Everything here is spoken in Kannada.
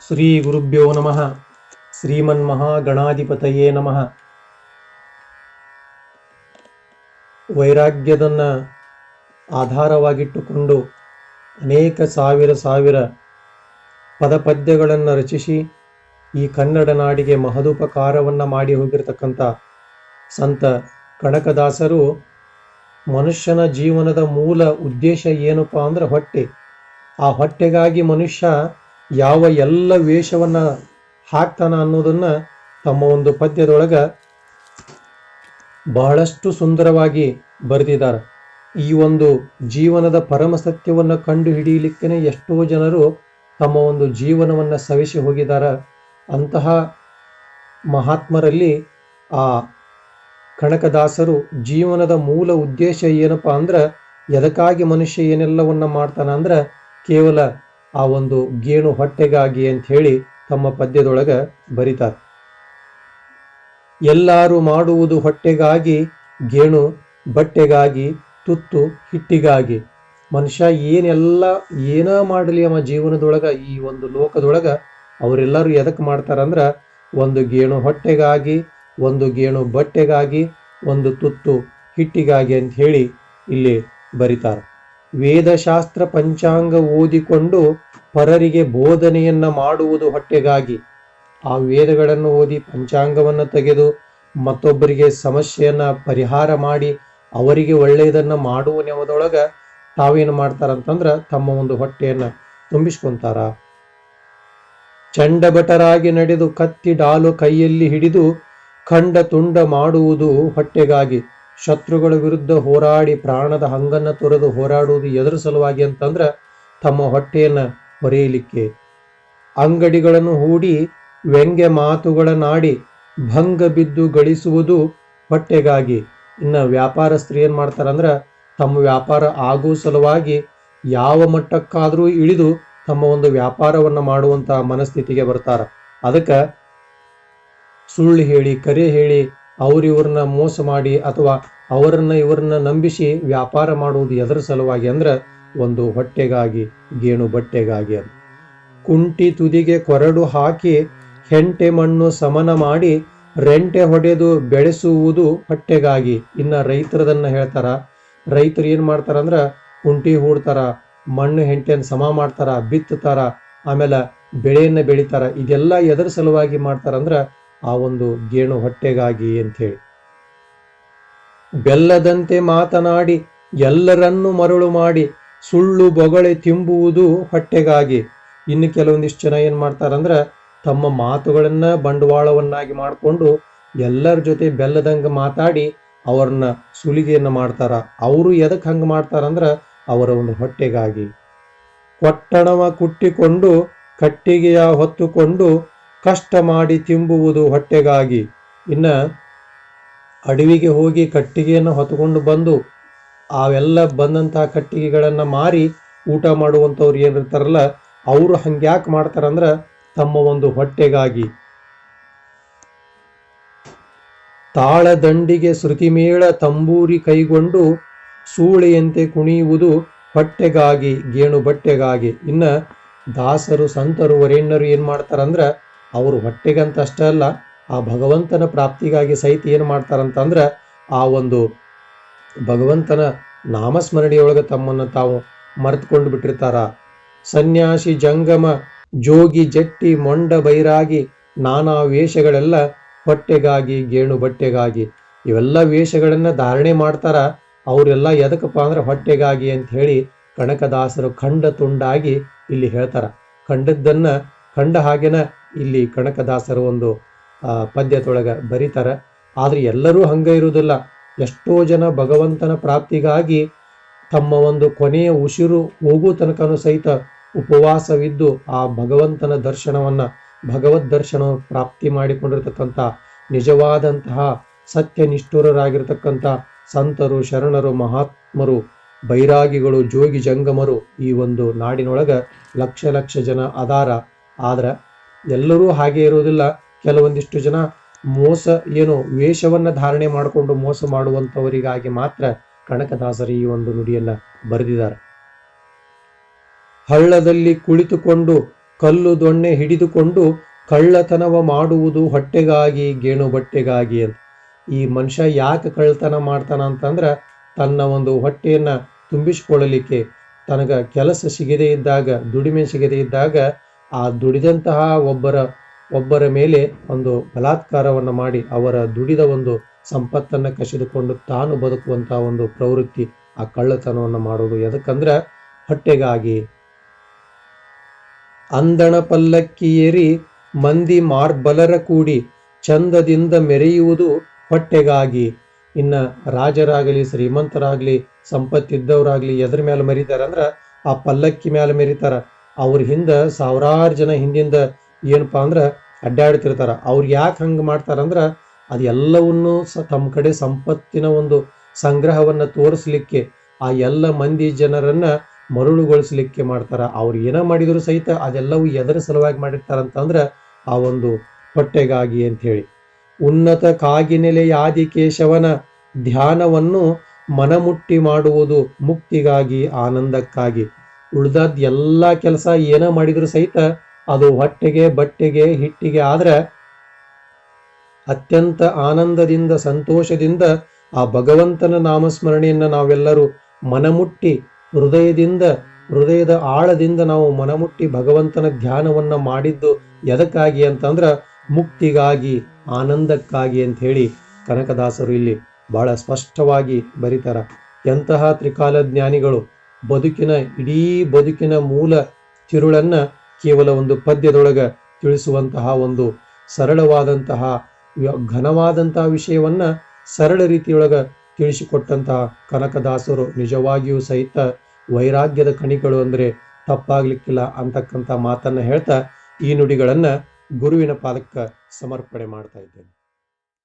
ಶ್ರೀ ಗುರುಭ್ಯೋ ನಮಃ ಶ್ರೀಮನ್ಮಹಾಗಣಾಧಿಪತಯೇ ನಮಃ ವೈರಾಗ್ಯದನ್ನು ಆಧಾರವಾಗಿಟ್ಟುಕೊಂಡು ಅನೇಕ ಸಾವಿರ ಸಾವಿರ ಪದಪದ್ಯಗಳನ್ನು ರಚಿಸಿ ಈ ಕನ್ನಡ ನಾಡಿಗೆ ಮಹದುಪಕಾರವನ್ನು ಮಾಡಿ ಹೋಗಿರತಕ್ಕಂಥ ಸಂತ ಕನಕದಾಸರು ಮನುಷ್ಯನ ಜೀವನದ ಮೂಲ ಉದ್ದೇಶ ಏನಪ್ಪ ಅಂದ್ರೆ ಹೊಟ್ಟೆ. ಆ ಹೊಟ್ಟೆಗಾಗಿ ಮನುಷ್ಯ ಯಾವ ಎಲ್ಲ ವೇಷವನ್ನು ಹಾಕ್ತಾನ ಅನ್ನೋದನ್ನ ತಮ್ಮ ಒಂದು ಪದ್ಯದೊಳಗೆ ಬಹಳಷ್ಟು ಸುಂದರವಾಗಿ ಬರೆದಿದ್ದಾರೆ. ಈ ಒಂದು ಜೀವನದ ಪರಮ ಸತ್ಯವನ್ನು ಕಂಡು ಹಿಡಿಯಲಿಕ್ಕೆ ಎಷ್ಟೋ ಜನರು ತಮ್ಮ ಒಂದು ಜೀವನವನ್ನು ಸವಿಸಿ ಹೋಗಿದ್ದಾರೆ. ಅಂತಹ ಮಹಾತ್ಮರಲ್ಲಿ ಆ ಕನಕದಾಸರು ಜೀವನದ ಮೂಲ ಉದ್ದೇಶ ಏನಪ್ಪ ಅಂದ್ರೆ, ಎದಕ್ಕಾಗಿ ಮನುಷ್ಯ ಏನೆಲ್ಲವನ್ನ ಮಾಡ್ತಾನ ಅಂದ್ರೆ, ಕೇವಲ ಆ ಒಂದು ಗೇಣು ಹೊಟ್ಟೆಗಾಗಿ ಅಂತ ಹೇಳಿ ತಮ್ಮ ಪದ್ಯದೊಳಗ ಬರೀತಾರೆ. ಎಲ್ಲಾರು ಮಾಡುವುದು ಹೊಟ್ಟೆಗಾಗಿ, ಗೇಣು ಬಟ್ಟೆಗಾಗಿ, ತುತ್ತು ಹಿಟ್ಟಿಗಾಗಿ. ಮನುಷ್ಯ ಏನೆಲ್ಲ, ಏನ ಮಾಡಲಿ ಅವ ಜೀವನದೊಳಗ, ಈ ಒಂದು ಲೋಕದೊಳಗ, ಅವರೆಲ್ಲರೂ ಎದಕ್ಕೆ ಮಾಡ್ತಾರಂದ್ರ, ಒಂದು ಗೇಣು ಹೊಟ್ಟೆಗಾಗಿ, ಒಂದು ಗೇಣು ಬಟ್ಟೆಗಾಗಿ, ಒಂದು ತುತ್ತು ಹಿಟ್ಟಿಗಾಗಿ ಅಂತ ಹೇಳಿ ಇಲ್ಲಿ ಬರಿತಾರೆ. ವೇದಶಾಸ್ತ್ರ ಪಂಚಾಂಗ ಓದಿಕೊಂಡು ಪರರಿಗೆ ಬೋಧನೆಯನ್ನ ಮಾಡುವುದು ಹೊಟ್ಟೆಗಾಗಿ. ಆ ವೇದಗಳನ್ನು ಓದಿ ಪಂಚಾಂಗವನ್ನು ತೆಗೆದು ಮತ್ತೊಬ್ಬರಿಗೆ ಸಮಸ್ಯೆಯನ್ನ ಪರಿಹಾರ ಮಾಡಿ ಅವರಿಗೆ ಒಳ್ಳೆಯದನ್ನ ಮಾಡುವ ನೆವದೊಳಗ ತಾವೇನು ಮಾಡ್ತಾರಂತಂದ್ರೆ ತಮ್ಮ ಒಂದು ಹೊಟ್ಟೆಯನ್ನ ತುಂಬಿಸ್ಕೊಂತಾರ. ಚಂಡಭಟರಾಗಿ ನಡೆದು ಕತ್ತಿ ಡಾಲು ಕೈಯಲ್ಲಿ ಹಿಡಿದು ಖಂಡ ತುಂಡ ಮಾಡುವುದು ಹೊಟ್ಟೆಗಾಗಿ. ಶತ್ರುಗಳ ವಿರುದ್ಧ ಹೋರಾಡಿ ಪ್ರಾಣದ ಹಂಗನ್ನು ತೊರೆದು ಹೋರಾಡುವುದು ಎದುರು ಸಲುವಾಗಿ ಅಂತಂದ್ರ ತಮ್ಮ ಹೊಟ್ಟೆಯನ್ನು ಹೊರೆಯಲಿಕ್ಕೆ ಅಂಗಡಿಗಳನ್ನು ಹೂಡಿ ವ್ಯಂಗ್ಯ ಮಾತುಗಳನ್ನಾಡಿ ಭಂಗ ಬಿದ್ದು ಗಳಿಸುವುದು ಹೊಟ್ಟೆಗಾಗಿ ಇನ್ನ ವ್ಯಾಪಾರಸ್ಥರು ಏನು ಮಾಡ್ತಾರಂದ್ರೆ ತಮ್ಮ ವ್ಯಾಪಾರ ಆಗುವ ಸಲುವಾಗಿ ಯಾವ ಮಟ್ಟಕ್ಕಾದರೂ ಇಳಿದು ತಮ್ಮ ಒಂದು ವ್ಯಾಪಾರವನ್ನು ಮಾಡುವಂತ ಮನಸ್ಥಿತಿಗೆ ಬರ್ತಾರ. ಅದಕ್ಕೆ ಸುಳ್ಳು ಹೇಳಿ, ಕರೆ ಹೇಳಿ ಅವ್ರಿವ್ರನ್ನ ಮೋಸ ಮಾಡಿ ಅಥವಾ ಅವರನ್ನ ಇವರನ್ನ ನಂಬಿಸಿ ವ್ಯಾಪಾರ ಮಾಡುವುದು ಎದರ ಸಲುವಾಗಿ ಅಂದ್ರೆ ಒಂದು ಹೊಟ್ಟೆಗಾಗಿ, ಗೇಣು ಬಟ್ಟೆಗಾಗಿ ಅಂತ ಕುಂಟಿ ತುದಿಗೆ ಕೊರಡು ಹಾಕಿ ಹೆಂಟೆ ಮಣ್ಣು ಸಮನ ಮಾಡಿ ರೆಂಟೆ ಹೊಡೆದು ಬೆಳೆಸುವುದು ಹೊಟ್ಟೆಗಾಗಿ. ಇನ್ನ ರೈತರದನ್ನ ಹೇಳ್ತಾರ, ರೈತರು ಏನ್ ಮಾಡ್ತಾರಂದ್ರ ಕುಂಟಿ ಹೂಡ್ತಾರ, ಮಣ್ಣು ಹೆಂಟೆಯನ್ನು ಸಮ ಮಾಡ್ತಾರ ಬಿತ್ತುತ್ತಾರ ಆಮೇಲೆ ಬೆಳೆಯನ್ನ ಬೆಳಿತಾರ, ಇದೆಲ್ಲ ಎದರ ಸಲುವಾಗಿ ಮಾಡ್ತಾರಂದ್ರ ಆ ಒಂದು ಗೇಣು ಹೊಟ್ಟೆಗಾಗಿ ಅಂತ ಹೇಳಿ ಬೆಲ್ಲದಂತೆ ಮಾತನಾಡಿ, ಎಲ್ಲರನ್ನೂ ಮರಳು ಮಾಡಿ, ಸುಳ್ಳು ಬೊಗಳೆ ತಿಂಬುವುದು ಹೊಟ್ಟೆಗಾಗಿ. ಇನ್ನು ಕೆಲವೊಂದಿಷ್ಟು ಜನ ಏನ್ ಮಾಡ್ತಾರಂದ್ರ, ತಮ್ಮ ಮಾತುಗಳನ್ನ ಬಂಡವಾಳವನ್ನಾಗಿ ಮಾಡಿಕೊಂಡು ಎಲ್ಲರ ಜೊತೆ ಬೆಲ್ಲದಂಗ ಮಾತಾಡಿ ಅವ್ರನ್ನ ಸುಲಿಗೆಯನ್ನ ಮಾಡ್ತಾರ. ಅವರು ಎದಕ್ ಹಂಗ ಮಾಡ್ತಾರಂದ್ರ, ಅವರ ಒಂದು ಹೊಟ್ಟೆಗಾಗಿ. ಕೊಟ್ಟಣವ ಕುಟ್ಟಿಕೊಂಡು, ಕಟ್ಟಿಗೆಯ ಹೊತ್ತುಕೊಂಡು ಕಷ್ಟ ಮಾಡಿ ತಿಂಬುವುದು ಹೊಟ್ಟೆಗಾಗಿ. ಇನ್ನ ಅಡವಿಗೆ ಹೋಗಿ ಕಟ್ಟಿಗೆಯನ್ನು ಹೊತ್ತುಕೊಂಡು ಬಂದು ಅವೆಲ್ಲ ಬಂದಂತಹ ಕಟ್ಟಿಗೆಗಳನ್ನ ಮಾರಿ ಊಟ ಮಾಡುವಂಥವ್ರು ಏನಿರ್ತಾರಲ್ಲ, ಅವರು ಹಂಗ್ಯಾಕೆ ಮಾಡ್ತಾರಂದ್ರ ತಮ್ಮ ಒಂದು ಹೊಟ್ಟೆಗಾಗಿ. ತಾಳದಂಡಿಗೆ ಶ್ರುತಿಮೇಳ ತಂಬೂರಿ ಕೈಗೊಂಡು ಸೂಳೆಯಂತೆ ಕುಣಿಯುವುದು ಹೊಟ್ಟೆಗಾಗಿ, ಗೇಣು ಬಟ್ಟೆಗಾಗಿ. ಇನ್ನ ದಾಸರು, ಸಂತರು, ವರೇಣ್ಯರು ಏನು ಮಾಡ್ತಾರಂದ್ರ ಅವರು ಹೊಟ್ಟೆಗಂತ ಅಷ್ಟೇ ಅಲ್ಲ, ಆ ಭಗವಂತನ ಪ್ರಾಪ್ತಿಗಾಗಿ ಸಹಿತ ಏನು ಮಾಡ್ತಾರಂತಂದ್ರೆ ಆ ಒಂದು ಭಗವಂತನ ನಾಮಸ್ಮರಣೆಯೊಳಗೆ ತಮ್ಮನ್ನು ತಾವು ಮರೆತುಕೊಂಡು ಬಿಟ್ಟಿರ್ತಾರ ಸನ್ಯಾಸಿ, ಜಂಗಮ, ಜೋಗಿ, ಜಟ್ಟಿ, ಮೊಂಡ, ಬೈರಾಗಿ, ನಾನಾ ವೇಷಗಳೆಲ್ಲ ಹೊಟ್ಟೆಗಾಗಿ, ಗೇಣು ಬಟ್ಟೆಗಾಗಿ, ಇವೆಲ್ಲ ವೇಷಗಳನ್ನ ಧಾರಣೆ ಮಾಡ್ತಾರ. ಅವರೆಲ್ಲ ಎದಕ್ಕಪ್ಪ ಅಂದ್ರೆ ಹೊಟ್ಟೆಗಾಗಿ ಅಂತ ಹೇಳಿ ಕನಕದಾಸರು ಖಂಡ ತುಂಡಾಗಿ ಇಲ್ಲಿ ಹೇಳ್ತಾರ. ಖಂಡದ್ದನ್ನ, ಖಂಡ ಹಾಗೇನ ಇಲ್ಲಿ ಕನಕದಾಸರು ಒಂದು ಪದ್ಯದೊಳಗೆ ಬರೀತಾರ. ಆದ್ರೆ ಎಲ್ಲರೂ ಹಂಗ ಇರುವುದಿಲ್ಲ ಎಷ್ಟೋ ಜನ ಭಗವಂತನ ಪ್ರಾಪ್ತಿಗಾಗಿ ತಮ್ಮ ಒಂದು ಕೊನೆಯ ಉಸಿರು ಹೋಗೋ ತನಕನೂ ಸಹಿತ ಉಪವಾಸವಿದ್ದು ಆ ಭಗವಂತನ ದರ್ಶನವನ್ನ, ಭಗವದ್ ದರ್ಶನ ಪ್ರಾಪ್ತಿ ಮಾಡಿಕೊಂಡಿರ್ತಕ್ಕಂಥ ನಿಜವಾದಂತಹ ಸತ್ಯ ನಿಷ್ಠುರರಾಗಿರ್ತಕ್ಕಂಥ ಸಂತರು, ಶರಣರು, ಮಹಾತ್ಮರು, ಬೈರಾಗಿಗಳು, ಜೋಗಿ ಜಂಗಮರು ಈ ಒಂದು ನಾಡಿನೊಳಗ ಲಕ್ಷ ಲಕ್ಷ ಜನ ಅದಾರ. ಆದ್ರ ಎಲ್ಲರೂ ಹಾಗೆ ಇರೋದಿಲ್ಲ ಕೆಲವೊಂದಿಷ್ಟು ಜನ ಮೋಸ, ಏನು ವೇಷವನ್ನ ಧಾರಣೆ ಮಾಡಿಕೊಂಡು ಮೋಸ ಮಾಡುವಂತವರಿಗಾಗಿ ಮಾತ್ರ ಕನಕದಾಸರು ಈ ಒಂದು ನುಡಿಯನ್ನ ಬರೆದಿದ್ದಾರೆ. ಹಳ್ಳದಲ್ಲಿ ಕುಳಿತುಕೊಂಡು, ಕಲ್ಲು ದೊಣ್ಣೆ ಹಿಡಿದುಕೊಂಡು, ಕಳ್ಳತನವ ಮಾಡುವುದು ಹೊಟ್ಟೆಗಾಗಿ, ಗೇಣು ಬಟ್ಟೆಗಾಗಿ ಅಂತ. ಈ ಮನುಷ್ಯ ಯಾಕೆ ಕಳ್ಳತನ ಮಾಡ್ತಾನ ಅಂತಂದ್ರ, ತನ್ನ ಒಂದು ಹೊಟ್ಟೆಯನ್ನ ತುಂಬಿಸಿಕೊಳ್ಳಲಿಕ್ಕೆ ತನಗ ಕೆಲಸ ಸಿಗದೇ ಇದ್ದಾಗ, ದುಡಿಮೆ ಸಿಗದೇ ಇದ್ದಾಗ ಆ ದುಡಿದಂತಹ ಒಬ್ಬರ ಒಬ್ಬರ ಮೇಲೆ ಒಂದು ಬಲಾತ್ಕಾರವನ್ನು ಮಾಡಿ ಅವರ ದುಡಿದ ಒಂದು ಸಂಪತ್ತನ್ನ ಕಸಿದುಕೊಂಡು ತಾನು ಬದುಕುವಂತಹ ಒಂದು ಪ್ರವೃತ್ತಿ ಆ ಕಳ್ಳತನವನ್ನು ಮಾಡೋದು ಯಾಕಂದ್ರೆ ಹೊಟ್ಟೆಗಾಗಿ. ಅಂದಣ ಪಲ್ಲಕ್ಕಿಯೇರಿ ಮಂದಿ ಮಾರ್ಬಲರ ಕೂಡಿ ಚಂದದಿಂದ ಮೆರೆಯುವುದು ಹೊಟ್ಟೆಗಾಗಿ. ಇನ್ನ ರಾಜರಾಗಲಿ, ಶ್ರೀಮಂತರಾಗ್ಲಿ, ಸಂಪತ್ತಿದ್ದವರಾಗ್ಲಿ ಎದ್ರ ಮೇಲೆ ಮೆರಿತಾರ ಅಂದ್ರ ಆ ಪಲ್ಲಕ್ಕಿ ಮೇಲೆ ಮೆರಿತಾರ. ಅವ್ರ ಹಿಂದೆ ಸಾವಿರಾರು ಜನ ಹಿಂದಿಂದ ಏನಪ್ಪ ಅಂದ್ರೆ ಅಡ್ಡಾಡ್ತಿರ್ತಾರ. ಅವ್ರು ಯಾಕೆ ಹಂಗ ಮಾಡ್ತಾರಂದ್ರೆ ಅದೆಲ್ಲವನ್ನೂ ಸ ತಮ್ಮ ಕಡೆ ಸಂಪತ್ತಿನ ಒಂದು ಸಂಗ್ರಹವನ್ನ ತೋರಿಸ್ಲಿಕ್ಕೆ, ಆ ಎಲ್ಲ ಮಂದಿ ಜನರನ್ನ ಮರುಳುಗೊಳಿಸ್ಲಿಕ್ಕೆ ಮಾಡ್ತಾರ. ಅವ್ರು ಏನ ಮಾಡಿದ್ರು ಸಹಿತ ಅದೆಲ್ಲವೂ ಎದರ ಸಲುವಾಗಿ ಮಾಡಿರ್ತಾರಂತಂದ್ರೆ ಆ ಒಂದು ಹೊಟ್ಟೆಗಾಗಿ ಅಂತ ಹೇಳಿ ಉನ್ನತ ಕಾಗಿನೆಲೆಯ ಆದಿಕೇಶವನ ಧ್ಯಾನವನ್ನು ಮನಮುಟ್ಟಿ ಮಾಡುವುದು ಮುಕ್ತಿಗಾಗಿ, ಆನಂದಕ್ಕಾಗಿ. ಉಳ್ದದ್ ಎಲ್ಲಾ ಕೆಲಸ ಏನ ಮಾಡಿದ್ರು ಸಹಿತ ಅದು ಹೊಟ್ಟೆಗೆ, ಬಟ್ಟೆಗೆ, ಹಿಟ್ಟಿಗೆ ಆದ್ರೆ ಅತ್ಯಂತ ಆನಂದದಿಂದ, ಸಂತೋಷದಿಂದ ಆ ಭಗವಂತನ ನಾಮಸ್ಮರಣೆಯನ್ನ ನಾವೆಲ್ಲರೂ ಮನಮುಟ್ಟಿ ಹೃದಯದಿಂದ, ಹೃದಯದ ಆಳದಿಂದ ನಾವು ಮನಮುಟ್ಟಿ ಭಗವಂತನ ಧ್ಯಾನವನ್ನ ಮಾಡಿದ್ದು ಎದಕ್ಕಾಗಿ ಅಂತಂದ್ರ ಮುಕ್ತಿಗಾಗಿ, ಆನಂದಕ್ಕಾಗಿ ಅಂತ ಹೇಳಿ ಕನಕದಾಸರು ಇಲ್ಲಿ ಬಹಳ ಸ್ಪಷ್ಟವಾಗಿ ಬರೀತಾರ. ಎಂತಹ ತ್ರಿಕಾಲ ಜ್ಞಾನಿಗಳು ಬದುಕಿನ ಇಡೀ ಬದುಕಿನ ಮೂಲ ತಿರುಳನ್ನ ಕೇವಲ ಒಂದು ಪದ್ಯದೊಳಗ ತಿಳಿಸುವಂತಹ ಒಂದು ಸರಳವಾದಂತಹ ಘನವಾದಂತಹ ವಿಷಯವನ್ನ ಸರಳ ರೀತಿಯೊಳಗ ತಿಳಿಸಿಕೊಟ್ಟಂತಹ ಕನಕದಾಸರು ನಿಜವಾಗಿಯೂ ಸಹಿತ ವೈರಾಗ್ಯದ ಕಣಿಗಳು ಅಂದ್ರೆ ತಪ್ಪಾಗ್ಲಿಕ್ಕಿಲ್ಲ ಅಂತಕ್ಕಂಥ ಮಾತನ್ನ ಹೇಳ್ತಾ ಈ ನುಡಿಗಳನ್ನ ಗುರುವಿನ ಪಾದಕ್ಕ ಸಮರ್ಪಣೆ ಮಾಡ್ತಾ ಇದ್ದೇನೆ.